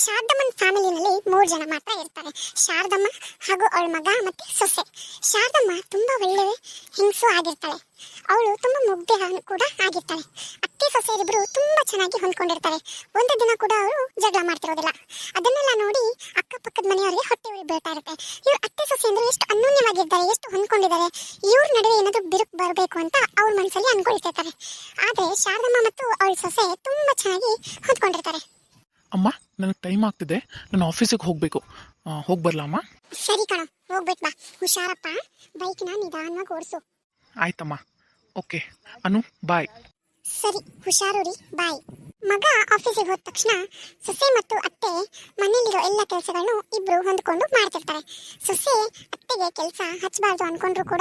ಶಾರದಮ್ಮನ ಫ್ಯಾಮಿಲಿನಲ್ಲಿ ಮೂರು ಜನ ಮಾತ್ರ ಇರ್ತಾರೆ. ಶಾರದಮ್ಮ ಹಾಗೂ ಅವಳ ಮಗ ಮತ್ತೆ ಸೊಸೆ. ಶಾರದಮ್ಮ ತುಂಬಾ ಒಳ್ಳೆ ಹೆಂಗಸು ಆಗಿರ್ತಾಳೆ. ಅವಳು ತುಂಬಾ ಮುಗ್ಧ ಕೂಡ ಆಗಿರ್ತಾಳೆ. ಅತ್ತೆ ಇಬ್ಬರು ತುಂಬಾ ಚೆನ್ನಾಗಿ ಹೊಂದ್ಕೊಂಡಿರ್ತಾರೆ. ಒಂದು ದಿನ ಕೂಡ ಅವರು ಜಗಳ ಮಾಡ್ತಿರೋದಿಲ್ಲ. ಅದನ್ನೆಲ್ಲ ನೋಡಿ ಅಕ್ಕಪಕ್ಕದ ಮನೆಯವರಿಗೆ ಹೊಟ್ಟೆ ಉರಿ ಬೀಳ್ತಾ ಇರುತ್ತೆ. ಇವ್ರ ಅತ್ತೆ ಸೊಸೆ ಅಂದ್ರೆ ಎಷ್ಟು ಅನ್ಯೋನ್ಯವಾಗಿದ್ದಾರೆ ಎಷ್ಟು ಹೊಂದ್ಕೊಂಡಿದ್ದಾರೆ. ಇವ್ರ ನಡುವೆ ಏನಾದರೂ ಬಿರುಕು ಬರಬೇಕು ಅಂತ ಅವ್ರ ಮನಸ್ಸಲ್ಲಿ ಅನ್ಕೊಳ್ತಿರ್ತಾರೆ. ಆದ್ರೆ ಶಾರದಮ್ಮ ಮತ್ತು ಅವಳ ಸೊಸೆ ತುಂಬಾ ಚೆನ್ನಾಗಿ ಹೊಂದ್ಕೊಂಡಿರ್ತಾರೆ. ಅಮ್ಮ ನನಗೆ ಟೈಮ್ ಆಗ್ತಿದೆ. ನಾನು ಆಫೀಸಿಗೆ ಹೋಗಬೇಕು. ಹೋಗಿ ಅಮ್ಮ? ಸರಿ ಕಣ ಹೋಗ್ಬಿಟ್ ಬಾ. ಹುಷಾರಪ್ಪ. ಬೈಕ್ನ ನಿಧಾನವಾಗಿ ಓಡಿಸು. ಆಯ್ತಮ್ಮ. ಓಕೆ. ಅನು ಬಾಯ್. ಸರಿ ಹುಷಾರು ರೀ ಬಾಯ್. ಮಗ ಆಫೀಸಿಗೆ ಹೋದ ತಕ್ಷಣ ಸೊಸೆ ಮತ್ತು ಅತ್ತೆ ಮನೆಯಲ್ಲಿರೋ ಎಲ್ಲ ಕೆಲಸಗಳನ್ನು ಇಬ್ರು ಹೊಂದ್ಕೊಂಡು ಮಾಡ್ತಿರ್ತಾರೆ. ಸೊಸೆ ಅತ್ತೆಗೆ ಕೆಲಸ ಹಚ್ಚಬಾರ್ದು ಅನ್ಕೊಂಡ್ರು ಕೂಡ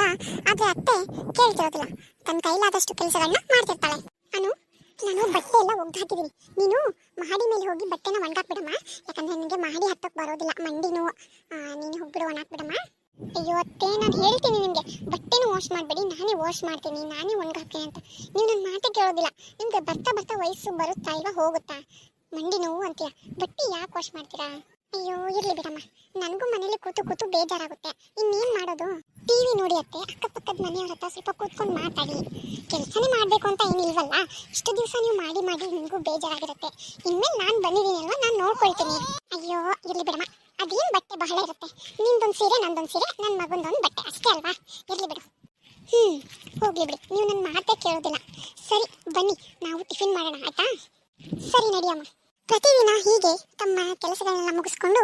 ಆದ್ರೆ ಅತ್ತೆ ಕೇಳ್ತಿರೋದಿಲ್ಲ. ತನ್ನ ಕೈಲಾದಷ್ಟು ಕೆಲಸಗಳನ್ನ ಮಾಡ್ತಿರ್ತಾಳೆ. ಅನು ನಾನು ಬಟ್ಟೆ ಎಲ್ಲ ಒಗ್ದು ಹಾಕಿದ್ದೀನಿ ನೀನು ಮಹಡಿ ಮೇಲೆ ಹೋಗಿ ಬಟ್ಟೆನ ಒಣಗಾಕ್ಬಿಡಮ್ಮ ಯಾಕಂದ್ರೆ ನನಗೆ ಮಹಡಿ ಹತ್ತಕ್ಕೆ ಬರೋದಿಲ್ಲ. ಮಂಡಿ ನೋವು. ನೀನು ಹೋಗ್ಬಿಡು ಒಣಗಾಕ್ಬಿಡಮ್ಮ ಅಯ್ಯೋ ನಾನು ಹೇಳ್ತೀನಿ ನಿಮಗೆ ಬಟ್ಟೆನೂ ವಾಶ್ ಮಾಡಬೇಡಿ, ನಾನೇ ವಾಶ್ ಮಾಡ್ತೀನಿ, ನಾನೇ ಒಣಗಾಕ್ತೀನಿ ಅಂತ. ನೀವು ನನ್ನ ಮಾತೇ ಕೇಳೋದಿಲ್ಲ. ನಿಮಗೆ ಬರ್ತಾ ಬರ್ತಾ ವಯಸ್ಸು ಬರುತ್ತಾ ಈಗ ಹೋಗುತ್ತಾ? ಮಂಡಿ ನೋವು ಅಂತೀಯ. ಬಟ್ಟೆ ಯಾಕೆ ವಾಶ್ ಮಾಡ್ತೀರಾ? ಅಯ್ಯೋ, ಇರ್ಲಿ ಬಿಡಮ್ಮ. ನನಗೂ ಮನೇಲಿ ಕೂತು ಕೂತು ಬೇಜಾರಾಗುತ್ತೆ. ಇನ್ನೇನು ಮಾಡೋದು? ಟಿವಿ ನೋಡಿ ಅತ್ತೆ, ಅಕ್ಕಪಕ್ಕದ ಮನೆಯವ್ರ ಹತ್ರ ಸ್ವಲ್ಪ ಕೂತ್ಕೊಂಡು ಮಾತಾಡಿ. ಕೆಲಸನೇ ಮಾಡಬೇಕು ಅಂತ ಏನಿಲ್ವಲ್ಲ ಇಷ್ಟು ದಿವಸ ನೀವು ಮಾಡಿ ಮಾಡಿ ನಿಮಗೂ ಬೇಜಾರಾಗಿರುತ್ತೆ. ಇನ್ಮೇಲೆ ನಾನು ಬಂದಿದ್ದೀನಿ ಅಲ್ವಾ? ನಾನು ನೋಡ್ಕೊಳ್ತೀನಿ. ಅಯ್ಯೋ, ಇರಲಿ ಬಿಡಮ್ಮ. ಅದೇನು ಬಟ್ಟೆ ಬಹಳ ಇರುತ್ತೆ? ನಿಂದೊಂದು ಸೀರೆ, ನಂದೊಂದು ಸೀರೆ ನನ್ನ ಮಗಂದೊಂದು ಬಟ್ಟೆ. ಅಷ್ಟೇ ಅಲ್ವಾ? ಇರಲಿ ಬಿಡು. ಹ್ಞೂ ಹೋಗಲಿ ಬಿಡಿ. ನೀವು ನನ್ನ ಮಾತೇ ಕೇಳೋದಿಲ್ಲ. ಸರಿ, ಬನ್ನಿ. ನಾವು ಟಿಫಿನ್ ಮಾಡೋಣ, ಆಯ್ತಾ? ಸರಿ ನಡಿಯಮ್ಮ. ಪ್ರತಿದಿನ ಹೀಗೆ ತಮ್ಮ ಕೆಲಸಗಳನ್ನೆಲ್ಲ ಮುಗಿಸ್ಕೊಂಡು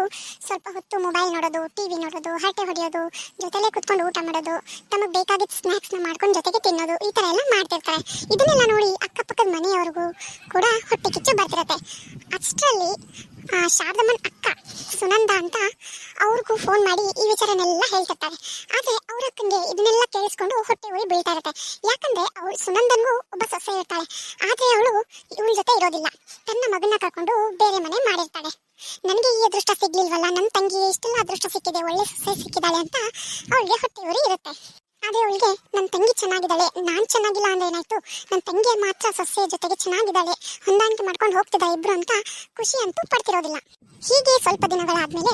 ಸ್ವಲ್ಪ ಹೊತ್ತು ಮೊಬೈಲ್ ನೋಡೋದು ಟಿವಿ ನೋಡೋದು, ಹರಟೆ ಹೊಡೆಯೋದು, ಜೊತೆಲೇ ಕುತ್ಕೊಂಡು ಊಟ ಮಾಡೋದು, ತಮಗೆ ಬೇಕಾಗಿದ್ದ ಸ್ನ್ಯಾಕ್ಸ್ನ ಮಾಡ್ಕೊಂಡು ಜೊತೆಗೆ ತಿನ್ನೋದು, ಈ ಥರ ಎಲ್ಲ ಮಾಡ್ತಿರ್ತಾರೆ. ಇದನ್ನೆಲ್ಲ ನೋಡಿ ಅಕ್ಕಪಕ್ಕದ ಮನೆಯವ್ರಿಗೂ ಕೂಡ ಹೊಟ್ಟೆ ಕಿಚ್ಚು ಬರ್ತಿರತ್ತೆ. ಅಷ್ಟರಲ್ಲಿ ಶಾರದಮ್ಮನ ಅಕ್ಕ ಸುನಂದ ಅಂತ ಅವ್ರಿಗೂ ಫೋನ್ ಮಾಡಿ ಈ ವಿಚಾರನೆಲ್ಲ ಹೇಳ್ತಿರ್ತಾರೆ. ಆದ್ರೆ ಅವ್ರ ಅಕ್ಕಂಗೆ ಇದನ್ನೆಲ್ಲ ಕೇಳಿಸ್ಕೊಂಡು ಹೊಟ್ಟೆ ಉರಿ ಬೀಳ್ತಾ ಇರುತ್ತೆ. ಯಾಕಂದ್ರೆ ಅವಳು ಸುನಂದನ್ಗೂ ಒಬ್ಬ ಸೊಸೆ ಇರ್ತಾಳೆ. ಆದ್ರೆ ಅವಳು ಇವಳ ಜೊತೆ ಇರೋದಿಲ್ಲ. ತನ್ನ ಮಗನ ಕರ್ಕೊಂಡು ಬೇರೆ ಮನೆ ಮಾಡಿರ್ತಾಳೆ. ನನಗೆ ಈ ಅದೃಷ್ಟ ಸಿಗ್ಲಿಲ್ವಲ್ಲ? ನನ್ನ ತಂಗಿಗೆ ಇಷ್ಟೆಲ್ಲ ಅದೃಷ್ಟ ಸಿಕ್ಕಿದೆ. ಒಳ್ಳೆ ಸೊಸೆ ಸಿಕ್ಕಿದ್ದಾಳೆ ಅಂತ ಅವಳಿಗೆ ಹೊಟ್ಟೆ ಉರಿ ಇರುತ್ತೆ. ಆದ್ರೆ ಅವಳಿಗೆ ನನ್ನ ತಂಗಿ ಚೆನ್ನಾಗಿದ್ದಾಳೆ. ನಾನು ಚೆನ್ನಾಗಿಲ್ಲ ಅಂದ್ರೆ ಏನಾಯ್ತು? ನನ್ನ ತಂಗಿ ಮಾತ್ರ ಸೊಸೆ ಜೊತೆಗೆ ಚೆನ್ನಾಗಿದ್ದಾಳೆ. ಹೊಂದಾಣಿಕೆ ಮಾಡ್ಕೊಂಡು ಹೋಗ್ತಿದ್ದಾಳೆ ಇಬ್ರು ಅಂತ ಖುಷಿ ಅಂತೂ ಪಡ್ತಿರೋದಿಲ್ಲ. ಹೀಗೆ ಸ್ವಲ್ಪ ದಿನಗಳಾದ್ಮೇಲೆ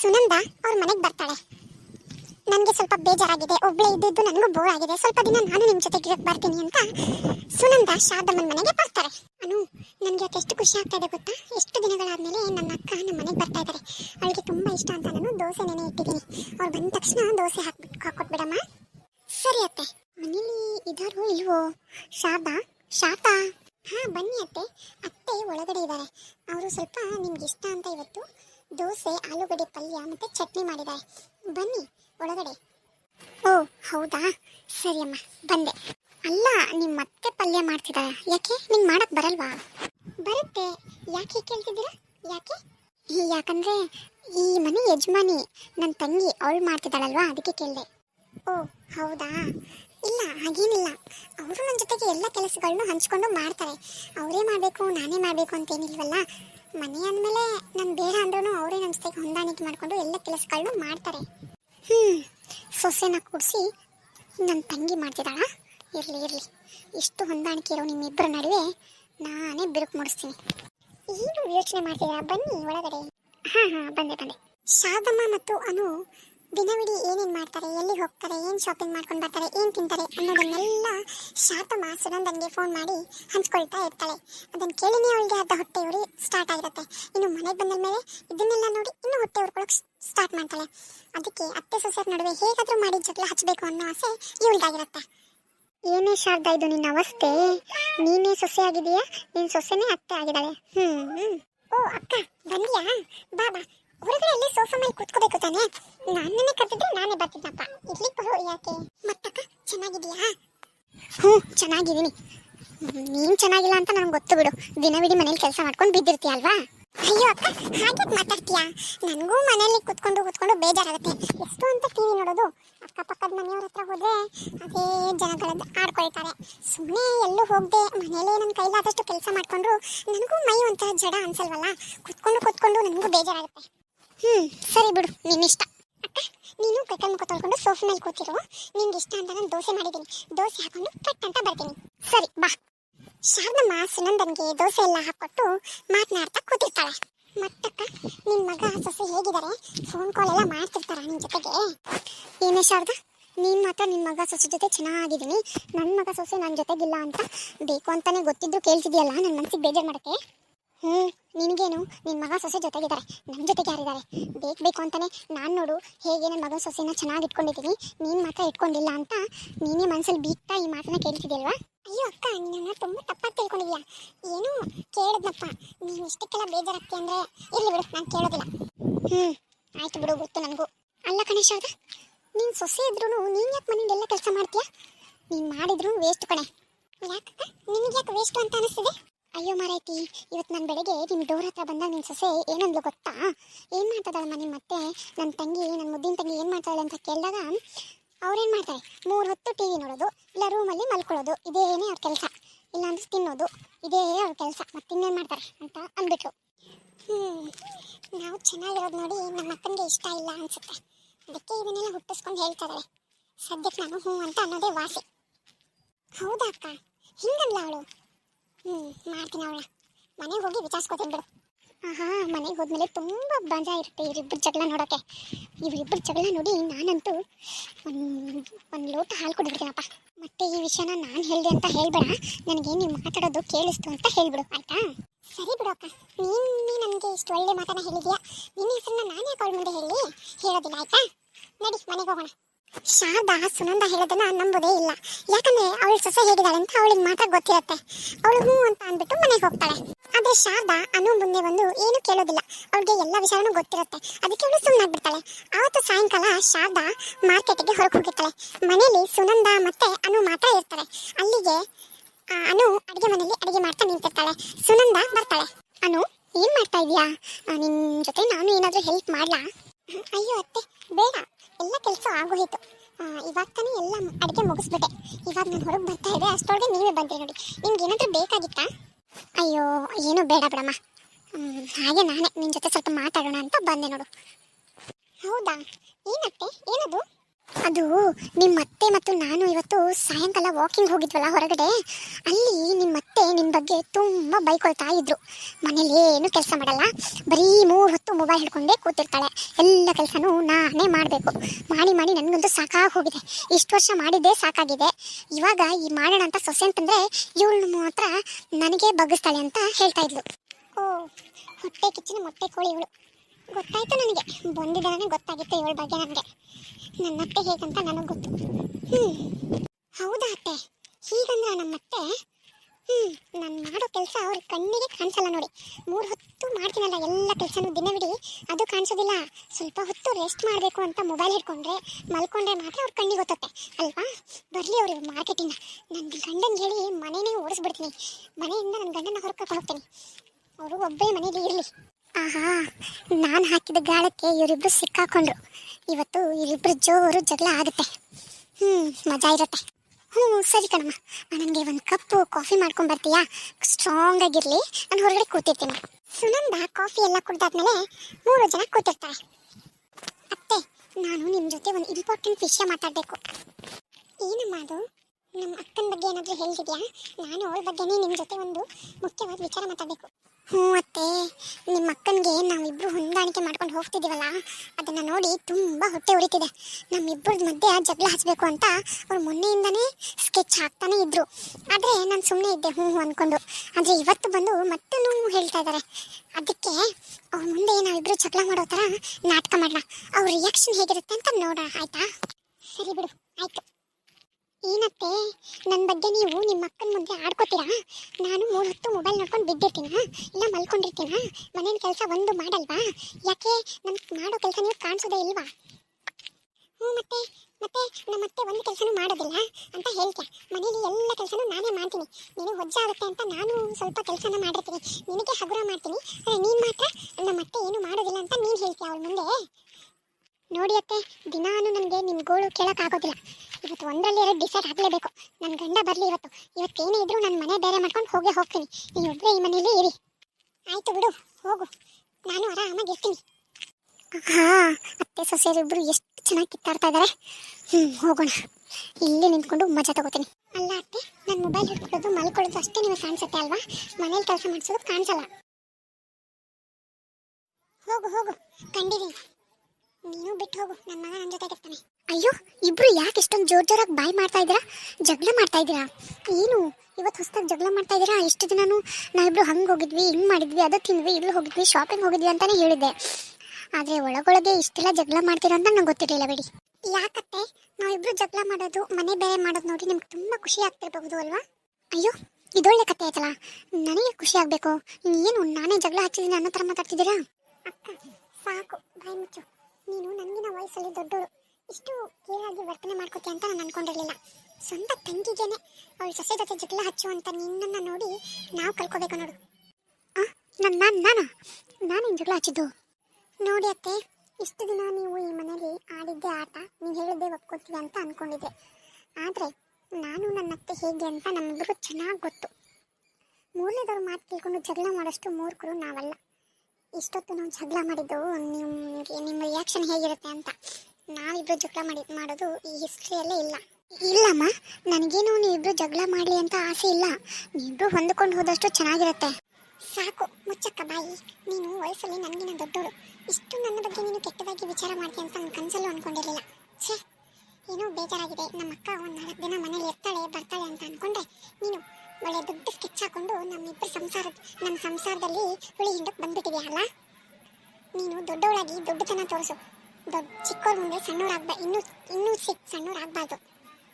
ಸುನಂದ ಅವ್ರ ಮನೆಗೆ ಬರ್ತಾಳೆ. ನನಗೆ ಸ್ವಲ್ಪ ಬೇಜಾರಾಗಿದೆ. ಒಬ್ಳೆ ಇದ್ದಿದ್ದು ನನಗೂ ಬೋರ್ ಆಗಿದೆ. ಸ್ವಲ್ಪ ದಿನ ನಾನು ನಿಮ್ಮ ಜೊತೆಗೆ ಬರ್ತೀನಿ ಅಂತ ಸುನಂದ ಶಾರದಮ್ಮನ ಮನೆಗೆ ಬರ್ತಾರೆ ಅನು, ನನಗೆ ಯಾಕೆ ಎಷ್ಟು ಖುಷಿ ಆಗ್ತಾ ಇದೆ ಗೊತ್ತಾ? ಎಷ್ಟು ದಿನಗಳಾದ್ಮೇಲೆ ನನ್ನ ಅಕ್ಕ ನಮ್ಮ ಮನೆಗೆ ಬರ್ತಾ ಇದ್ದಾರೆ ಅವಳಿಗೆ ತುಂಬಾ ಇಷ್ಟ ಅಂತ ನಾನು ದೋಸೆ ನೆನೆ ಇಟ್ಟಿದ್ದೀನಿ. ಅವ್ರು ಬಂದ ತಕ್ಷಣ ದೋಸೆ ಹಾಕ್ಬಿಟ್ಟು ಹಾಕೊಟ್ಬಿಡಮ್ಮ. ಸರಿ ಅತ್ತೆ. ಮನೇಲಿ ಇದಾರೋ ಇಲ್ವೋ? ಶಾರದಾ ಶಾರದಾ ಹಾ, ಬನ್ನಿ ಅತ್ತೆ. ಅತ್ತೆ ಒಳಗಡೆ ಇದ್ದಾರೆ ಅವರು ಸ್ವಲ್ಪ ನಿಮ್ಗೆ ಇಷ್ಟ ಅಂತ ಇವತ್ತು ದೋಸೆ, ಆಲೂಗಡ್ಡೆ ಪಲ್ಯ ಮತ್ತೆ ಚಟ್ನಿ ಮಾಡಿದ್ದಾರೆ. ಬನ್ನಿ, ಒಳಗಡೆ. ಓ, ಹೌದಾ? ಸರಿ ಅಮ್ಮ, ಬಂದೆ. ಅಲ್ಲ ನಿಮ್ಮ ಅತ್ತೆ ಪಲ್ಯ ಮಾಡ್ತಿದ್ದಾರೆ. ಯಾಕೆ? ನಿಂಗೆ ಮಾಡಕ್ ಬರಲ್ವಾ? ಬರುತ್ತೆ. ಯಾಕೆ ಕೇಳ್ತಿದ್ದೀರಾ? ಯಾಕೆ? ಈ, ಯಾಕಂದ್ರೆ ಈ ಮನೆ ಯಜಮಾನಿ ನನ್ನ ತಂಗಿ ಅವಳು ಮಾಡ್ತಿದ್ದಾಳಲ್ವಾ? ಅದಕ್ಕೆ ಕೇಳಿದೆ. ಓ ಹೌದಾ? ಇಲ್ಲ, ಹಾಗೇನಿಲ್ಲ. ಅವರು ನನ್ನ ಜೊತೆಗೆ ಎಲ್ಲ ಕೆಲಸಗಳನ್ನು ಹಂಚ್ಕೊಂಡು ಮಾಡ್ತಾರೆ. ಅವರೇ ಮಾಡಬೇಕು, ನಾನೇ ಮಾಡಬೇಕು ಅಂತೇನಿಲ್ವಲ್ಲ? ಮನೆ ಅಂದಮೇಲೆ ನಾನು ಬೇಡ ಅಂದ್ರೂ ಅವರೇ ನನ್ನ ಜೊತೆಗೆ ಹೊಂದಾಣಿಕೆ ಮಾಡಿಕೊಂಡು ಎಲ್ಲ ಕೆಲಸಗಳನ್ನು ಮಾಡ್ತಾರೆ. ಹ್ಞೂ ಸೊಸೆನ ಕೂಡಿಸಿ ನನ್ನ ತಂಗಿ ಮಾಡ್ತಿದ್ದಾಳ? ಇರಲಿ ಇರಲಿ. ಇಷ್ಟು ಹೊಂದಾಣಿಕೆ ಇರೋ ನಿಮ್ಮಿಬ್ಬರ ನಡುವೆ ನಾನೇ ಬಿರುಕು ಮೂಡಿಸ್ತೀನಿ. ಏನು ಯೋಚನೆ ಮಾಡ್ತಿದ್ದೀರಾ? ಬನ್ನಿ ಒಳಗಡೆ. ಹಾಂ ಹಾಂ, ಬಂದೆ ಬಂದೆ. ಶಾದಮ್ಮ ಮತ್ತು ಅನು ದಿನವಿಡೀ ಏನೇನು ಮಾಡ್ತಾರೆ ಎಲ್ಲಿ ಹೋಗ್ತಾರೆ ಏನು ಶಾಪಿಂಗ್ ಮಾಡ್ಕೊಂಡು ಬರ್ತಾರೆ ಏನು ತಿಂತಾರೆ ಅನ್ನೋದನ್ನೆಲ್ಲ ಶಾರದಮ್ಮ ಸುನಂದನ್ಗೆ ಫೋನ್ ಮಾಡಿ ಹಂಚ್ಕೊಳ್ತಾ ಇರ್ತಾಳೆ. ಅದನ್ನು ಕೇಳಿನೇ ಅವಳಿಗೆ ಅರ್ಧ ಹೊಟ್ಟೆ ಉರಿ ಸ್ಟಾರ್ಟ್ ಆಗಿರುತ್ತೆ. ಇನ್ನು ಮನೆಗೆ ಬಂದ ಮೇಲೆ ಇದನ್ನೆಲ್ಲ ನೋಡಿ ಇನ್ನೂ ಹೊಟ್ಟೆ ಉರ್ಕೊಳಕ್ಕೆ ಸ್ಟಾರ್ಟ್ ಮಾಡ್ತಾಳೆ. ಅದಕ್ಕೆ ಅತ್ತೆ ಸೊಸೆಯರ ನಡುವೆ ಹೇಗಾದರೂ ಮಾಡಿ ಜಗಳ ಹಚ್ಚಬೇಕು ಅನ್ನೋ ಆಸೆ ಇವಳಿಗಾಗಿರುತ್ತೆ ಏನೇ ಶಾರದಾ ಇದು ನಿನ್ನ ಅವಸ್ಥೆ. ನೀನೇ ಸೊಸೆ ಆಗಿದೆಯಾ ನಿನ್ನ ಸೊಸೆನೇ ಅತ್ತೆ ಆಗಿದ್ದಾಳೆ. ಹ್ಞೂ ಹ್ಮ್. ಓ ಅಕ್ಕ ಬಂದ್ಯಾ? ಬಾ ಬಾ. ಹೊರಗಡೆ ಅಲ್ಲಿ ಸೋಫಾ ಮೇಲೆ ಕೂತ್ಕೋಬೇಕು ತಾನೆ? ನನ್ನನ್ನೇ ಕರೆದಿದ್ರೆ ನಾನೇ ಬರ್ತಿದ್ದಪ್ಪ ಇಲ್ಲಿ ಬರೋ ಯಾಕೆ? ಮತ್ತಕ್ಕ ಚೆನ್ನಾಗಿದೀಯಾ ಹ್ಞೂ ಚೆನ್ನಾಗಿದ್ದೀನಿ. ನೀನು ನೀನ್ ಚೆನ್ನಾಗಿಲ್ಲ ಅಂತ ನನಗೆ ಗೊತ್ತು ಬಿಡು. ದಿನವಿಡೀ ಮನೇಲಿ ಕೆಲಸ ಮಾಡ್ಕೊಂಡು ಬಿದ್ದಿರ್ತೀಯ ಅಲ್ವಾ ಅಯ್ಯೋ ಅಕ್ಕ ಹಾಗೆ ಮಾತಾಡ್ತೀಯಾ? ನನಗೂ ಮನೇಲಿ ಕುತ್ಕೊಂಡು ಕುತ್ಕೊಂಡು ಬೇಜಾರಾಗುತ್ತೆ. ಎಷ್ಟು ಅಂತ ಟಿವಿ ನೋಡೋದು. ಅಕ್ಕಪಕ್ಕದ ಮನೆಯವ್ರ ಹತ್ರ ಹೋದ್ರೆ ಅದೇ ಜನಗಳದ್ದು ಆಡ್ಕೊಳ್ತಾರೆ. ಸುಮ್ಮನೆ ಎಲ್ಲೂ ಹೋಗದೆ, ಮನೇಲೇ ನನ್ನ ಕೈಲಾದಷ್ಟು ಕೆಲಸ ಮಾಡ್ಕೊಂಡ್ರು, ನನಗೂ ಮೈ ಒಂಥರ ಜಡ ಅನ್ಸಲ್ವಲ್ಲ? ಕುತ್ಕೊಂಡು ಕುತ್ಕೊಂಡು ನನಗೂ ಬೇಜಾರಾಗುತ್ತೆ. ಹ್ಮ್, ಸರಿ ಬಿಡು ನಿನ್ನಿಷ್ಟ ಅಕ್ಕ, ನೀನು ಕೈಕಾಲು ಮುಖ ತೊಳ್ಕೊಂಡು ಸೋಫಾ ಮೇಲೆ ಕೂತಿರು. ನಿನ್ಗೆ ಇಷ್ಟ ಅಂತ ನಾನು ದೋಸೆ ಮಾಡಿದ್ದೀನಿ ದೋಸೆ ಹಾಕೊಂಡು ಪಟ್ ಅಂತ ಬರ್ತೀನಿ. ಸರಿ, ಬಾ. ಶಾರದಮ್ಮ ಸುನಂದನ್ಗೆ ದೋಸೆ ಎಲ್ಲ ಹಾಕೊಟ್ಟು ಮಾತನಾಡ್ತಾ ಕೂತಿರ್ತಾಳೆ. ಮತ್ತಕ್ಕ, ನಿನ್ ಮಗ, ಸೊಸೆ ಹೇಗಿದ್ದಾರೆ? ಫೋನ್ ಕಾಲ್ ಎಲ್ಲ ಮಾಡ್ತಿರ್ತಾರ ನಿನ್ ಜೊತೆಗೆ? ಏನೇ ಶಾರದಾ, ನೀನ್ ಮಾತ್ರ ನಿನ್ ಮಗ, ಸೊಸೆ ಜೊತೆ ಚೆನ್ನಾಗಿದ್ದೀನಿ. ನನ್ನ ಮಗ, ಸೊಸೆ ನನ್ನ ಜೊತೆಗಿಲ್ಲ ಅಂತ ಬೇಕು ಅಂತಾನೆ ಗೊತ್ತಿದ್ರು ಕೇಳ್ತಿದ್ಯಲ್ಲ ನನ್ನ ಮನ್ಸಿಗೆ ಬೇಜಾರು ಮಾಡಕ್ಕೆ? ಹ್ಞೂ, ನಿನಗೇನು? ನಿನ್ನ ಮಗ ಸೊಸೆ ಜೊತೆಗಿದ್ದಾರೆ ನನ್ನ ಜೊತೆಗೆ ಯಾರಿದ್ದಾರೆ? ಬೇಕು ಬೇಕು ಅಂತಾನೆ? ನಾನು ನೋಡು, ಹೇಗೆ ನನ್ನ ಮಗನ ಸೊಸೆನ ಚೆನ್ನಾಗಿ ಇಟ್ಕೊಂಡಿದ್ದೀನಿ, ನೀನ್ ಮಾತ್ರ ಇಟ್ಕೊಂಡಿಲ್ಲ ಅಂತ ನೀನೇ ಮನಸ್ಸಲ್ಲಿ ಬೀಗ್ತಾ ಈ ಮಾತನ್ನ ಕೇಳ್ತಿದ್ಯಲ್ವಾ ಅಯ್ಯೋ ಅಕ್ಕ ನಿನ್ನ ತುಂಬಾ ತಪ್ಪಾಗಿ ತಿಳ್ಕೊಂಡಿದ್ಯಾ ಏನು ಕೇಳಿದ್ನಪ್ಪ, ನೀನು ಇಷ್ಟಕ್ಕೆಲ್ಲ ಬೇಜಾರಾಗ್ತಿ ಅಂದ್ರೆ ಇರ್ಲಿ ಬಿಡು, ನಾನು ಕೇಳೋದಿಲ್ಲ. ಹ್ಞೂ, ಆಯ್ತು ಬಿಡು, ಗೊತ್ತು ನನಗೂ. ಅಲ್ಲ ಕಣೇಶ್ ಅವ್ರ ನೀನು ಸೊಸೆ ಇದ್ರೂ ನೀನು ಯಾಕೆ ಮನೇಲಿ ಎಲ್ಲ ಕೆಲಸ ಮಾಡ್ತೀಯಾ? ನೀನು ಮಾಡಿದ್ರು ವೇಸ್ಟ್ ಕಣೆ. ಯಾಕಕ್ಕ, ನಿನಗೆ ಯಾಕೆ ವೇಸ್ಟ್ ಅಂತ ಅನಿಸ್ತಿದೆ? ಅಯ್ಯೋ ಮಾರೈತಿ ಇವತ್ತು ನಾನು ಬೆಳಗ್ಗೆ ನಿಮ್ಮ ಡೋರ್ ಹತ್ರ ಬಂದಾಗ ನಿನ್ನ ಸೊಸೆ ಏನಂದ್ಲು ಗೊತ್ತಾ? ಏನು ಮಾಡ್ತದಮ್ಮ ನಿಮ್ಮ ಮತ್ತೆ? ನನ್ನ ತಂಗಿ ನನ್ನ ಮುದ್ದಿನ ತಂಗಿ ಏನು ಮಾಡ್ತಾಳೆ ಅಂತ ಕೇಳಿದಾಗ ಅವ್ರೇನು ಮಾಡ್ತಾರೆ? ಮೂರು ಹೊತ್ತು ಟಿ ವಿ ನೋಡೋದು, ಇಲ್ಲ ರೂಮಲ್ಲಿ ಮಲ್ಕೊಳ್ಳೋದು ಇದೇನೇ ಅವ್ರ ಕೆಲಸ. ಇಲ್ಲ ಅಂದ್ರೆ ತಿನ್ನೋದು, ಇದೇ ಅವ್ರ ಕೆಲಸ, ಮತ್ತೆ ಇನ್ನೇನು ಮಾಡ್ತಾರೆ ಅಂತ ಅಂದ್ಬಿಟ್ರು. ಹ್ಞೂ ನಾವು ಚೆನ್ನಾಗಿರೋದು ನೋಡಿ ನಮ್ಮ ಅಕ್ಕನಿಗೆ ಇಷ್ಟ ಇಲ್ಲ ಅನ್ಸುತ್ತೆ. ಅದಕ್ಕೆ ಇದನ್ನೆಲ್ಲ ಹುಟ್ಟಿಸ್ಕೊಂಡು ಹೇಳ್ತಾರೆ ಸದ್ಯಕ್ಕೆ ನಾನು ಹ್ಞೂ ಅಂತ ಅನ್ನೋದೇ ವಾಸಿ. ಹೌದಾ ಅಕ್ಕ? ಹಿಂಗಲ್ಲ ಅವಳು? ಹ್ಞೂ ಮಾಡ್ತೀನಿ ಅವಳ ಮನೆಗೆ ಹೋಗಿ ವಿಚಾರಿಸ್ಕೋತೀನಿ ಬಿಡು. ಆಹಾ, ಮನೆಗೆ ಹೋದ್ಮೇಲೆ ತುಂಬ ಬಂಜ ಇರುತ್ತೆ ಇವರಿಬ್ಬರು ಜಗಳ ನೋಡೋಕ್ಕೆ ಇವರಿಬ್ಬರು ಜಗಳ ನೋಡಿ ನಾನಂತೂ ಒಂದು ಒಂದು ಲೋಟ ಹಾಲು ಕುಡಿಬಿಡ್ತೀನಪ್ಪ ಮತ್ತೆ ಈ ವಿಷಯನ ನಾನು ಹೇಳಿದೆ ಅಂತ ಹೇಳ್ಬೇಡ. ನನಗೆ ನೀವು ಮಾತಾಡೋದು ಕೇಳಿಸ್ತು ಅಂತ ಹೇಳ್ಬಿಡು, ಆಯ್ತಾ? ಸರಿ ಬಿಡು ಅಕ್ಕ. ನೀನು ನನಗೆ ಇಷ್ಟು ಒಳ್ಳೆ ಮಾತನ್ನ ಹೇಳಿದ್ಯಾ? ನಿನ್ನ ಹೆಸರನ್ನ ನಾನೇ ಕಾಲ್ ಮುಂದೆ ಹೇಳಿ? ಹೇಳೋದಿಲ್ಲ, ಆಯ್ತಾ? ನಡಿ, ಮನೆಗೆ ಹೋಗೋಣ. ಶಾರದಾ ಸುನಂದ ಹೇಳೋದನ್ನ ನಂಬೋದೇ ಇಲ್ಲ. ಯಾಕಂದ್ರೆ ಅವಳ ಸೊಸೆ ಹೇಗಿದ್ದಾಳೆ ಅಂತ ಅವಳಿಗೆ ಮಾತ್ರ ಗೊತ್ತಿರುತ್ತೆ. ಅವಳು ಹ್ಞೂ ಅಂತ ಅಂದ್ಬಿಟ್ಟು ಮನೆಗೆ ಹೋಗ್ತಾಳೆ. ಆದ್ರೆ ಶಾರದಾ ಅನು ಮುಂದೆ ಬಂದು ಏನು ಕೇಳೋದಿಲ್ಲ. ಅವಳಿಗೆ ಎಲ್ಲ ವಿಷಯನೂ ಗೊತ್ತಿರುತ್ತೆ. ಅದಕ್ಕೆ ಅವಳು ಸುಮ್ಮನಾಗ್ಬಿಡ್ತಾಳೆ ಆವತ್ತು ಸಾಯಂಕಾಲ ಶಾರದಾ ಮಾರ್ಕೆಟ್ಗೆ ಹೊರಗೆ ಹೋಗಿರ್ತಾಳೆ. ಮನೆಯಲ್ಲಿ ಸುನಂದ ಮತ್ತೆ ಅನು ಮಾತ್ರ ಇರ್ತಾರೆ. ಅಲ್ಲಿಗೆ ಅನು ಅಡಿಗೆ ಮನೆಯಲ್ಲಿ ಅಡುಗೆ ಮಾಡ್ತಾ ನಿಂತಿರ್ತಾಳೆ. ಸುನಂದ ಬರ್ತಾಳೆ. ಅನು, ಏನ್ ಮಾಡ್ತಾ ಇದೀಯಾ? ನಿನ್ ಜೊತೆ ನಾನು ಏನಾದ್ರೂ ಹೆಲ್ಪ್ ಮಾಡ್ಲಾ? ಅಯ್ಯೋ ಅತ್ತೆ, ಬೇಡ. ಎಲ್ಲ ಕೆಲಸ ಆಗೋಯಿತು. ಇವಾಗ ತಾನೇ ಎಲ್ಲ ಅಡುಗೆ ಮುಗಿಸ್ಬಿಟ್ಟೆ. ಇವಾಗ ನಾನು ಹೊರಗೆ ಬರ್ತಾ ಇದ್ದೆ ಅಷ್ಟೊಳಗೆ ನೀವೇ ಬಂದ್ರಿ ನೋಡಿ. ನಿಮ್ಗೆ ಏನಾದರೂ ಬೇಕಾಗಿತ್ತಾ? ಅಯ್ಯೋ, ಏನೂ ಬೇಡ ಬಿಡಮ್ಮ. ಹಾಗೆ ನಾನೇ ನಿನ್ನ ಜೊತೆ ಸ್ವಲ್ಪ ಮಾತಾಡೋಣ ಅಂತ ಬಂದೆ ನೋಡು. ಹೌದಾ? ಏನತ್ತೆ? ಏನದು? ಅದು ನಿಮ್ಮ ಅತ್ತೆ ಮತ್ತು ನಾನು ಇವತ್ತು ಸಾಯಂಕಾಲ ವಾಕಿಂಗ್ ಹೋಗಿದ್ವಲ್ಲ ಹೊರಗಡೆ? ಅಲ್ಲಿ ನಿಮ್ಮ ಅತ್ತೆ ನಿಮ್ಮ ಬಗ್ಗೆ ತುಂಬ ಬೈಕೊಳ್ತಾ ಇದ್ರು. ಮನೇಲಿ ಏನು ಕೆಲಸ ಮಾಡಲ್ಲ. ಬರೀ ಮೂರು ಹೊತ್ತು ಮೊಬೈಲ್ ಹಿಡ್ಕೊಂಡೇ ಕೂತಿರ್ತಾಳೆ. ಎಲ್ಲ ಕೆಲಸನೂ ನಾನೇ ಮಾಡಬೇಕು. ಮಾಡಿ ಮಾಡಿ ನನಗಂತೂ ಸಾಕಾಗಿ ಹೋಗಿದೆ. ಇಷ್ಟು ವರ್ಷ ಮಾಡಿದ್ದೇ ಸಾಕಾಗಿದೆ. ಇವಾಗ ಈ ಮಾಡೋಣ ಅಂತ ಸೊಸೆ ಅಂತಂದರೆ ಇವಳು ಮಾತ್ರ ನನಗೆ ಬಗ್ಗಿಸ್ತಾಳೆ ಅಂತ ಹೇಳ್ತಾ ಇದ್ಲು. ಓ, ಹೊಟ್ಟೆ ಕಿಚ್ಚಿನ ಮೊಟ್ಟೆ ಕೋಳಿ ಇವಳು. ಗೊತ್ತಾಯ್ತು ನನಗೆ. ಬಂದಿದ್ದಾನೆ ಗೊತ್ತಾಗಿತ್ತು ಇವಳ ಬಗ್ಗೆ ನನಗೆ. ನನ್ನ ಅತ್ತೆ ಹೇಗಂತ ನನಗೆ ಗೊತ್ತು. ಹ್ಞೂ ಹೌದಾ ಅತ್ತೆ? ಹೀಗಂದ್ರೆ ನಮ್ಮ ಅತ್ತೆ ಹ್ಮ್, ನಾನು ಮಾಡೋ ಕೆಲಸ ಅವ್ರ ಕಣ್ಣಿಗೆ ಕಾಣಿಸಲ್ಲ ನೋಡಿ. ಮೂರು ಹೊತ್ತು ಮಾಡ್ತೀನಲ್ಲ ಎಲ್ಲ ಕೆಲಸನೂ ದಿನವಿಡಿ ಅದು ಕಾಣಿಸೋದಿಲ್ಲ. ಸ್ವಲ್ಪ ಹೊತ್ತು ರೆಸ್ಟ್ ಮಾಡಬೇಕು ಅಂತ ಮೊಬೈಲ್ ಹಿಡ್ಕೊಂಡ್ರೆ, ಮಲ್ಕೊಂಡ್ರೆ ಮಾತ್ರ ಅವ್ರ ಕಣ್ಣಿಗೆ ಗೊತ್ತತ್ತೆ. ಅಲ್ವಾ? ಬರಲಿ ಅವರು ಮಾರ್ಕೆಟಿಂದ ನನ್ನ ಗಂಡನ ಹೇಳಿ ಮನೆಯೇ ಓಡಿಸ್ಬಿಡ್ತೀನಿ. ಮನೆಯಿಂದ ನನ್ನ ಗಂಡನ ಹೊರಗೆ ಕರ್ಕೊಂಡು ಹೋಗ್ತೀನಿ. ಅವರು ಒಬ್ಬೇ ಮನೇಲಿ ಇರಲಿ. ಆಹಾ, ನಾನು ಹಾಕಿದ ಗಾಳಕ್ಕೆ ಇವರಿಬ್ರು ಸಿಕ್ಕಾಕೊಂಡ್ರು. ಇವತ್ತು ಇವರಿಬ್ರು ಜೋರು ಜಗಳ ಆಗುತ್ತೆ. ಹ್ಞೂ ಮಜಾ ಇರುತ್ತೆ. ಹ್ಞೂ, ಸರಿ ಕಣಮ್ಮ. ನನಗೆ ಒಂದು ಕಪ್ಪು ಕಾಫಿ ಮಾಡ್ಕೊಂಡು ಬರ್ತೀಯಾ? ಸ್ಟ್ರಾಂಗ್ ಆಗಿರಲಿ, ನಾನು ಹೊರಗಡೆ ಕೂತಿರ್ತೀನಿ. ಸುನಂದ ಕಾಫಿ ಎಲ್ಲ ಕುಡ್ದಾದ್ಮೇಲೆ ಮೂರು ಜನ ಕೂತಿರ್ತಾರೆ. ಅತ್ತೆ, ನಾನು ನಿಮ್ಮ ಜೊತೆ ಒಂದು ಇಂಪಾರ್ಟೆಂಟ್ ವಿಷಯ ಮಾತಾಡಬೇಕು. ಏನಮ್ಮ ಅದು ನಮ್ಮ ಅಕ್ಕನ ಬಗ್ಗೆ ಏನಾದರೂ ಹೇಳಿದ್ಯಾ ನಾನು ಅವಳ ಬಗ್ಗೆನೇ ನಿಮ್ಮ ಜೊತೆ ಒಂದು ಮುಖ್ಯವಾದ ವಿಚಾರ ಮಾತಾಡಬೇಕು. ಹ್ಞೂ ಅತ್ತೆ ನಿಮ್ಮ ಅಕ್ಕನಿಗೆ ನಾವಿಬ್ರು ಹೊಂದಾಣಿಕೆ ಮಾಡ್ಕೊಂಡು ಹೋಗ್ತಿದ್ದೀವಲ್ಲ ಅದನ್ನು ನೋಡಿ ತುಂಬ ಹೊಟ್ಟೆ ಉರಿತಿದೆ. ನಮ್ಮಿಬ್ಬರ ಮಧ್ಯೆ ಜಗಳ ಹಚ್ಚಬೇಕು ಅಂತ ಅವ್ರು ಮೊನ್ನೆಯಿಂದನೇ ಸ್ಕೆಚ್ ಹಾಕ್ತಾನೆ ಇದ್ರು. ಆದರೆ ನಾನು ಸುಮ್ಮನೆ ಇದ್ದೆ ಹ್ಞೂ ಅಂದ್ಕೊಂಡು ಆದರೆ ಇವತ್ತು ಬಂದು ಮತ್ತೆ ಹೇಳ್ತಾ ಇದ್ದಾರೆ ಅದಕ್ಕೆ ಅವ್ರ ಮುಂದೆ ನಾವಿಬ್ರು ಜಗಳ ಮಾಡೋ ಥರ ನಾಟಕ ಮಾಡಲ್ಲ ಅವ್ರ ರಿಯಾಕ್ಷನ್ ಹೇಗಿರುತ್ತೆ ಅಂತ ನೋಡೋಣ, ಆಯ್ತಾ? ಸರಿ ಬಿಡು, ಆಯ್ತು. ಏನತ್ತೆ? ನನ್ನ ಬಗ್ಗೆ ನೀವು ನಿಮ್ಮ ಅಕ್ಕನ ಮುಂದೆ ಆಡ್ಕೋತೀರಾ? ನಾನು ಮೂರು ಹೊತ್ತು ಮೊಬೈಲ್ ನೋಡ್ಕೊಂಡು ಬಿದ್ದಿರ್ತೀನ? ಇಲ್ಲ ಮಲ್ಕೊಂಡಿರ್ತೀನ? ಮನೇಲಿ ಕೆಲಸ ಒಂದು ಮಾಡಲ್ವಾ? ಯಾಕೆ? ನಮ್ ಮಾಡೋ ಕೆಲಸ ನೀವು ಕಾಣಿಸೋದೇ ಇಲ್ವಾ? ಹ್ಞೂ ಮತ್ತೆ ಮತ್ತೆ ನಮ್ಮ ಅತ್ತೆ ಒಂದು ಕೆಲಸನೂ ಮಾಡೋದಿಲ್ಲ ಅಂತ ಹೇಳ್ತೀಯ. ಮನೇಲಿ ಎಲ್ಲ ಕೆಲಸನೂ ನಾನೇ ಮಾಡ್ತೀನಿ. ನೀನು ಹೊಜ್ಜ ಆಗುತ್ತೆ ಅಂತ ನಾನು ಸ್ವಲ್ಪ ಕೆಲಸನ ಮಾಡಿರ್ತೀನಿ. ನಿನಗೆ ಹಗುರ ಮಾಡ್ತೀನಿ. ನೀನು ಮಾತ್ರ ನಮ್ಮ ಮತ್ತೆ ಏನು ಮಾಡೋದಿಲ್ಲ ಅಂತ ನೀನು ಹೇಳ್ತೀಯ ಅವಳ ಮುಂದೆ? ನೋಡಿ ಅತ್ತೆ, ದಿನಾನು ನನಗೆ ನಿಮ್ಮ ಗೋಳು ಕೇಳೋಕ್ಕಾಗೋದಿಲ್ಲ ಇವತ್ತು ಒಂದರಲ್ಲಿ ಎರಡು ಡಿಸೈಡ್ ಆಗಲೇಬೇಕು. ನನ್ನ ಗಂಡ ಬರಲಿ ಇವತ್ತು. ಇವತ್ತೇನೇ ಇದ್ರೂ ನನ್ನ ಮನೆ ಬೇರೆ ಮಾಡ್ಕೊಂಡು ಹೋಗೇ ಹೋಗ್ತೀನಿ. ನೀವೊಬ್ಬರೇ ಈ ಮನೇಲಿ ಇರಿ. ಆಯಿತು ಬಿಡು, ಹೋಗು. ನಾನು ಆರಾಮಾಗಿ ಇರ್ತೀನಿ. ಹಾಂ ಅತ್ತೆ ಸೊಸೆಯರಿಬ್ರು ಎಷ್ಟು ಚೆನ್ನಾಗಿ ಕಿತ್ತಾಡ್ತಾ ಇದ್ದಾರೆ ಹ್ಞೂ ಹೋಗೋಣ. ಇಲ್ಲಿ ನಿಂತ್ಕೊಂಡು ಮಜಾ ತಗೋತೀನಿ. ಅಲ್ಲ ಅತ್ತೆ ನನ್ನ ಮೊಬೈಲ್ ಹಿಡ್ಕೊಳ್ಳೋದು ಮಲ್ಕೊಳ್ಳೋದು ಅಷ್ಟೇ ನೀವು ಕಾಣಿಸುತ್ತೆ ಅಲ್ವಾ? ಮನೇಲಿ ಕೆಲಸ ಮಾಡಿಸೋದು ಕಾಣಿಸಲ್ಲ. ಹೋಗು ಹೋಗು. ಕಂಡಿರಿ. ನೀನು ಬಿಟ್ಟು ಹೋಗು ನನ್ನ ಮಗ ನನ್ನ ಜೊತೆಗೆ ಇರ್ತಾನೆ. ಅಯ್ಯೋ, ಇಬ್ರು ಯಾಕೆ ಇಷ್ಟೊಂದು ಜೋರ್ ಜೋರಾಗಿ ಬಾಯ್ ಮಾಡ್ತಾ ಇದ್ದೀರಾ? ಜಗಳ ಮಾಡ್ತಾ ಇದ್ದೀರಾ? ಏನು ಇವತ್ತು ಹೊಸದಾಗಿ ಜಗಳ ಮಾಡ್ತಾ ಇದ್ದೀರಾ? ಇಷ್ಟು ದಿನಾನು ನಾವಿಬ್ರು ಹಂಗೆ ಹೋಗಿದ್ವಿ, ಹಿಂಗೆ ಮಾಡಿದ್ವಿ, ಅದು ತಿಂದ್ವಿ, ಇಲ್ಲಿ ಹೋಗಿದ್ವಿ ಶಾಪಿಂಗ್ ಹೋಗಿದ್ವಿ ಅಂತಾನೆ ಹೇಳಿದ್ದೆ. ಆದರೆ ಒಳಗೊಳಗೆ ಇಷ್ಟೆಲ್ಲ ಜಗಳ ಮಾಡ್ತೀರಾ ಅಂತ ನಂಗೆ ಗೊತ್ತಿರಲಿಲ್ಲ ಬಿಡಿ. ಯಾಕತ್ತೆ? ನಾವಿಬ್ರು ಜಗಳ ಮಾಡೋದು, ಮನೆ ಬೇರೆ ಮಾಡೋದು ನೋಡಿ ನಮ್ಗೆ ತುಂಬ ಖುಷಿ ಆಗ್ತಿರ್ಬಹುದು ಅಲ್ವಾ? ಅಯ್ಯೋ, ಇದೊಳ್ಳೆ ಕತೆ ಆಯ್ತಲ್ಲ. ನನಗೆ ಖುಷಿ ಆಗಬೇಕು. ಏನು ನಾನೇ ಜಗಳ ಹಚ್ಚಿದ್ದೀನಿ ಅನ್ನೋ ಥರ ಮಾತಾಡ್ತಿದ್ದೀರಾ? ಅಕ್ಕ, ಸಾಕು, ಬಾಯ್ ಮುಚ್ಚು. ನೀನು ನನಗಿನ ವಯಸ್ಸಲ್ಲಿ ದೊಡ್ಡವರು ಇಷ್ಟು ಕೀಳಾಗಿ ವರ್ತನೆ ಮಾಡ್ಕೋತೀಯ ಅಂತ ನಾನು ಅನ್ಕೊಂಡಿರ್ಲಿಲ್ಲ. ಸ್ವಂತ ತಂಗಿಗೇನೆ ಅವಳು ಸೊಸೆ ಜೊತೆ ಜಗಳ ಹಚ್ಚು ಅಂತ ನಿನ್ನನ್ನು ನೋಡಿ ನಾವು ಕಲ್ಕೋಬೇಕು ನೋಡು. ಆ ನನ್ನ ನಾನು ನಾನು? ಜಗಳ ಹಚ್ಚಿದ್ದು? ನೋಡಿ ಅತ್ತೆ, ಇಷ್ಟು ದಿನ ನೀವು ಈ ಮನೆಯಲ್ಲಿ ಆಡಿದ್ದೆ ಆಟ, ನೀವು ಹೇಳಿದ್ದೆ ಒಪ್ಕೊತೀವಿ ಅಂತ ಅನ್ಕೊಂಡಿದ್ದೆ. ಆದರೆ ನಾನು ನನ್ನ ಅತ್ತೆ ಹೇಗೆ ಅಂತ ನಮ್ಮಿಬ್ಬರು ಚೆನ್ನಾಗಿ ಗೊತ್ತು. ಮೂರನೇದವ್ರ ಮಾತು ಕೇಳ್ಕೊಂಡು ಜಗಳ ಮಾಡೋಷ್ಟು ಮೂರ್ಖರು ನಾವಲ್ಲ. ಇಷ್ಟೊತ್ತು ನಾವು ಜಗಳ ಮಾಡಿದ್ದು ನಿಮಗೆ, ನಿಮ್ಮ ರಿಯಾಕ್ಷನ್ ಹೇಗಿರುತ್ತೆ ಅಂತ. ನಾವಿಬ್ರು ಜಗಳ ಮಾಡಿ, ಮಾಡೋದು ಈ ಹಿಸ್ಟ್ರಿಯಲ್ಲೇ ಇಲ್ಲ. ಇಲ್ಲಮ್ಮ, ನನಗೇನು ನೀವಿಬ್ರು ಜಗಳ ಮಾಡಲಿ ಅಂತ ಆಸೆ ಇಲ್ಲ. ನೀವಿಬ್ರು ಹೊಂದ್ಕೊಂಡು ಹೋದಷ್ಟು ಚೆನ್ನಾಗಿರುತ್ತೆ. ಸಾಕು, ಮುಚ್ಚಕ್ಕ ಬಾಯಿ. ನೀನು ವಯಸ್ಸಲ್ಲಿ ನನಗಿನ ದೊಡ್ಡೋಳು ಇಷ್ಟು ನನ್ನ ಬಗ್ಗೆ ನೀನು ಕೆಟ್ಟದಾಗಿ ವಿಚಾರ ಮಾಡ್ತೀಯ ಅಂತ ನನ್ನ ಕನಸಲ್ಲೂ ಅನ್ಕೊಂಡಿರಲಿಲ್ಲ. ಛೇ, ಏನೋ ಬೇಜಾರಾಗಿದೆ. ನಮ್ಮ ಅಕ್ಕ ಒಂದು ನಾಲ್ಕು ದಿನ ಮನೇಲಿ ಇರ್ತಾಳೆ, ಬರ್ತಾಳೆ ಅಂತ ಅಂದ್ಕೊಂಡೆ ನೀನು ಒಳ್ಳೆ ದೊಡ್ಡ ಸ್ಕೆಚ್ ಹಾಕೊಂಡು ನಮ್ಮಿಬ್ಬರ ಸಂಸಾರ ನಮ್ಮ ಸಂಸಾರದಲ್ಲಿ ಹುಳಿ ಹಿಂಡಕ್ಕೆ ಬಂದ್ಬಿಟ್ಟಿದ್ಯಾ ಅಲ್ಲ? ನೀನು ದೊಡ್ಡವಳಾಗಿ ದೊಡ್ಡತನ ತೋರಿಸು. ದೊಡ್ಡ ಚಿಕ್ಕವ್ರ ಮುಂದೆ ಸಣ್ಣವ್ರಾಗ್ಬಾ ಇನ್ನೂ ಇನ್ನೂ ಸಿಕ್ ಸಣ್ಣವ್ರಾಗ್ಬಾರ್ದು.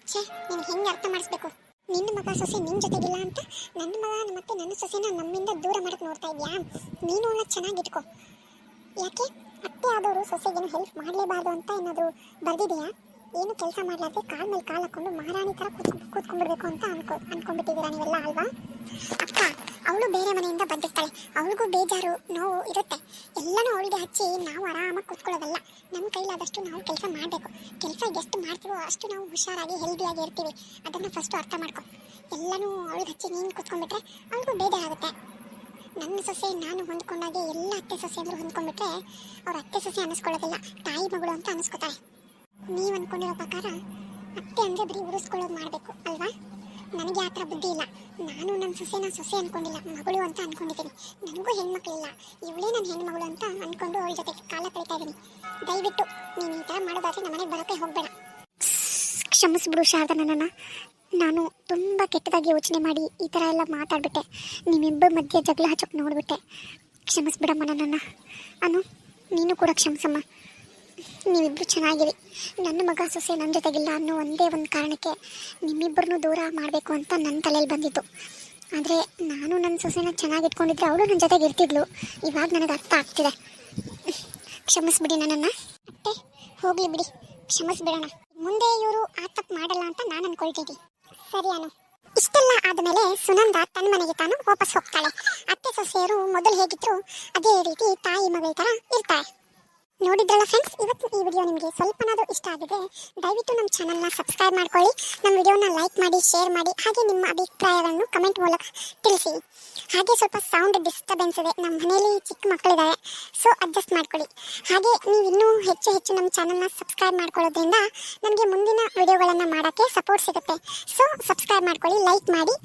ಛೇ, ನೀನು ಹೆಂಗೆ ಅರ್ಥ ಮಾಡಿಸ್ಬೇಕು? ನಿನ್ನ ಮಗ ಸೊಸೆ ನಿನ್ನ ಜೊತೆಗಿಲ್ಲ ಅಂತ ನನ್ನ ಮಗ ಮತ್ತೆ ನನ್ನ ಸೊಸೆನ ನಮ್ಮಿಂದ ದೂರ ಮಾಡಕ್ಕೆ ನೋಡ್ತಾ ಇದೆಯಾ? ನೀನು ಅವಳ ಚೆನ್ನಾಗಿಟ್ಕೊ ಯಾಕೆ? ಅತ್ತೆ ಆದವರು ಸೊಸೆಗೇನು ಹೆಲ್ಪ್ ಮಾಡಲೇಬಾರ್ದು ಅಂತ ಏನಾದರೂ ಬರ್ದಿದೆಯಾ? ಏನು ಕೆಲಸ ಮಾಡಲಾರ್ದೆ ಕಾಲ್ ಮೇಲೆ ಕಾಲ್ ಹಾಕೊಂಡು ಮಹಾರಾಣಿ ಥರ ಕೂತ್ಕೊಂಡು ಕೂತ್ಕೊಂಡ್ಬಿಡ್ಬೇಕು ಅಂತ ಅನ್ಕೊ ಅನ್ಕೊಂಡ್ಬಿಟ್ಟಿದ್ದೀರಾ ನೀವೆಲ್ಲ ಅಲ್ವಾ? ಅಕ್ಕ ಅವಳು ಬೇರೆ ಮನೆಯಿಂದ ಬಂದಿರ್ತಾಳೆ. ಅವಳಿಗೂ ಬೇಜಾರು, ನೋವು ಇರುತ್ತೆ. ಎಲ್ಲನೂ ಅವಳಿಗೆ ಹಚ್ಚಿ ನಾವು ಆರಾಮಾಗಿ ಕೂತ್ಕೊಳ್ಳೋದಲ್ಲ. ನಮ್ಮ ಕೈಲಾದಷ್ಟು ನಾವು ಕೆಲಸ ಮಾಡಬೇಕು. ಕೆಲಸ ಎಷ್ಟು ಮಾಡ್ತೀವೋ ಅಷ್ಟು ನಾವು ಹುಷಾರಾಗಿ ಹೆಲ್ದಿಯಾಗಿ ಇರ್ತೀವಿ. ಅದನ್ನು ಫಸ್ಟು ಅರ್ಥ ಮಾಡ್ಕೊ. ಎಲ್ಲನೂ ಅವಳಿಗೆ ಹಚ್ಚಿ ನೀನು ಕೂತ್ಕೊಂಡ್ಬಿಟ್ರೆ ಅವಳಿಗೂ ಬೇಜಾರಾಗುತ್ತೆ. ನನ್ನ ಸೊಸೆ ನಾನು ಹೊಂದ್ಕೊಂಡಾಗೆ ಎಲ್ಲ ಅತ್ತೆ ಸೊಸೆ ಅಂದ್ರು ಹೊಂದ್ಕೊಂಡ್ಬಿಟ್ರೆ ಅವ್ರ ಅತ್ತೆ ಸೊಸೆ ಅನ್ನಿಸ್ಕೊಳ್ಳೋದಿಲ್ಲ. ತಾಯಿ ಮಗಳು ಅಂತ ಅನ್ನಿಸ್ಕೊತಾರೆ. ನೀವು ಅನ್ಕೊಂಡಿರೋ ಪ್ರಕಾರ ಅತ್ತೆ ಅಂದರೆ ಬರೀ ಉರಿಸ್ಕೊಳ್ಳೋದು ಮಾಡಬೇಕು, ಅಲ್ವಾ? ನನಗೆ ಆ ಥರ ಬುದ್ಧಿ ಇಲ್ಲ. ನಾನು ನನ್ನ ಸೊಸೆನ ಸೊಸೆ ಅನ್ಕೊಂಡಿಲ್ಲ, ಮಗಳು ಅಂತ ಅನ್ಕೊಂಡಿದ್ದೀನಿ. ನನಗೂ ಹೆಣ್ಮಕ್ಳಿಲ್ಲ. ಇವಳೇ ನನ್ನ ಹೆಣ್ಮಗಳು ಅಂತ ಅನ್ಕೊಂಡು ಅವಳ ಜೊತೆ ಕಾಲ ಕಳೀತಾ ಇದ್ದೀನಿ. ದಯವಿಟ್ಟು, ನೀನು ಈ ಥರ ಮಾಡೋದಾದ್ರೆ ನಮ್ಮನೆಗೆ ಬರೋಕ್ಕೆ ಹೋಗಬೇಡ. ಕ್ಷಮಿಸ್ಬಿಡು ಶಾರದಾ ನನ್ನನ್ನು ನಾನು ತುಂಬ ಕೆಟ್ಟದಾಗಿ ಯೋಚನೆ ಮಾಡಿ ಈ ಥರ ಎಲ್ಲ ಮಾತಾಡ್ಬಿಟ್ಟೆ. ನಿಮ್ಮಿಬ್ಬರ ಮಧ್ಯೆ ಜಗಳ ಹಚ್ಚೋಕೆ ನೋಡ್ಬಿಟ್ಟೆ. ಕ್ಷಮಿಸ್ಬಿಡಮ್ಮ ನನ್ನನ್ನು ಅನು, ನೀನು ಕೂಡ ಕ್ಷಮಿಸಮ್ಮ. ನೀವಿಬ್ಬರು ಚೆನ್ನಾಗಿರಿ. ನನ್ನ ಮಗ ಸೊಸೆ ನನ್ನ ಜೊತೆಗಿಲ್ಲ ಅನ್ನೋ ಒಂದೇ ಒಂದು ಕಾರಣಕ್ಕೆ ನಿಮ್ಮಿಬ್ಬರನ್ನೂ ದೂರ ಮಾಡಬೇಕು ಅಂತ ನನ್ನ ತಲೆಯಲ್ಲಿ ಬಂದಿತ್ತು. ಆದರೆ ನಾನು ನನ್ನ ಸೊಸೆನ ಚೆನ್ನಾಗಿ ಇಟ್ಕೊಂಡಿದ್ರೆ ಅವಳು ನನ್ನ ಜೊತೆಗೆ ಇರ್ತಿದ್ಲು. ಇವಾಗ ನನಗೆ ಅರ್ಥ ಆಗ್ತಿದೆ. ಕ್ಷಮಿಸ್ಬಿಡಿ ನನ್ನನ್ನು. ಅತ್ತೆ, ಹೋಗಲಿ ಬಿಡಿ. ಕ್ಷಮಿಸ್ಬಿಡೋಣ. ಮುಂದೆ ಇವರು ಆ ತಪ್ಪು ಮಾಡಲ್ಲ ಅಂತ ನಾನು ಅನ್ಕೊಳ್ತೀನಿ ಸರಿ ಅನು. ಇಷ್ಟೆಲ್ಲ ಆದಮೇಲೆ ಸುನಂದ ತನ್ನ ಮನೆಗೆ ತಾನು ವಾಪಸ್ ಹೋಗ್ತಾಳೆ. ಅತ್ತೆ ಸೊಸೆಯರು ಮೊದಲು ಹೇಗಿದ್ರು ಅದೇ ರೀತಿ ತಾಯಿ ಮಗಳ ಥರ ಇರ್ತಾರೆ. ನೋಡಿದ್ರಲ್ಲ ಫ್ರೆಂಡ್ಸ್ ಇವತ್ತು ಈ ವಿಡಿಯೋ ನಿಮಗೆ ಸ್ವಲ್ಪನಾದರೂ ಇಷ್ಟ ಆಗಿದೆ ದಯವಿಟ್ಟು ನಮ್ಮ ಚಾನಲ್ನ ಸಬ್ಸ್ಕ್ರೈಬ್ ಮಾಡ್ಕೊಳ್ಳಿ. ನಮ್ಮ ವಿಡಿಯೋನ ಲೈಕ್ ಮಾಡಿ ಶೇರ್ ಮಾಡಿ, ಹಾಗೆ ನಿಮ್ಮ ಅಭಿಪ್ರಾಯಗಳನ್ನು ಕಮೆಂಟ್ ಮೂಲಕ ತಿಳಿಸಿ. ಹಾಗೆ ಸ್ವಲ್ಪ ಸೌಂಡ್ ಡಿಸ್ಟರ್ಬೆನ್ಸ್ ಇದೆ. ನಮ್ಮ ಮನೆಯಲ್ಲಿ ಚಿಕ್ಕ ಮಕ್ಕಳಿದ್ದಾರೆ ಸೊ ಅಡ್ಜಸ್ಟ್ ಮಾಡ್ಕೊಳ್ಳಿ. ಹಾಗೆ ನೀವು ಇನ್ನೂ ಹೆಚ್ಚು ಹೆಚ್ಚು ನಮ್ಮ ಚಾನಲ್ನ ಸಬ್ಸ್ಕ್ರೈಬ್ ಮಾಡ್ಕೊಳ್ಳೋದ್ರಿಂದ ನಮಗೆ ಮುಂದಿನ ವಿಡಿಯೋಗಳನ್ನು ಮಾಡೋಕ್ಕೆ ಸಪೋರ್ಟ್ ಸಿಗುತ್ತೆ. ಸೊ ಸಬ್ಸ್ಕ್ರೈಬ್ ಮಾಡ್ಕೊಳ್ಳಿ ಲೈಕ್ ಮಾಡಿ,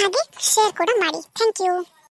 ಹಾಗೆ ಶೇರ್ ಕೂಡ ಮಾಡಿ. Thank you